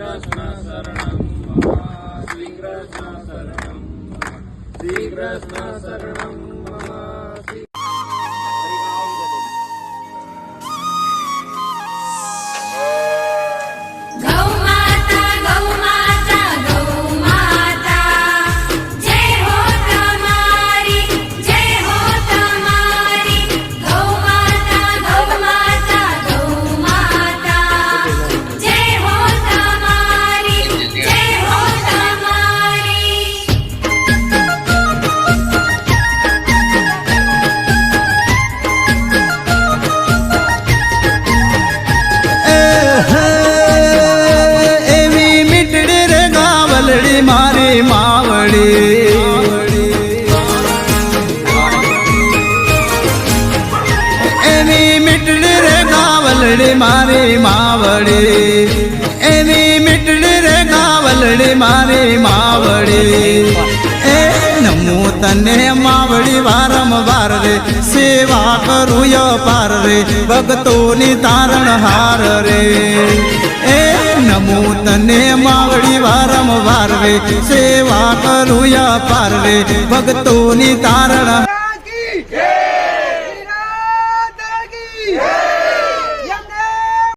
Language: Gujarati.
Krishna Saranam Krishna Saranam Krishna Saranam Krishna Saranam ગાવલડી મારી માવડી. એની મીટડી રે ગાવલડી, મારી માવડી. એની મીટડી રે ગાવલડી, મારી માવડી. એ નમો તને માવડી, વારંવાર રે. સેવા કરું પાર રે. ભગતોની તારણ હાર રે. એ વારંવાર રે સેવા કરું યા પારવે ભક્તોની તારણ.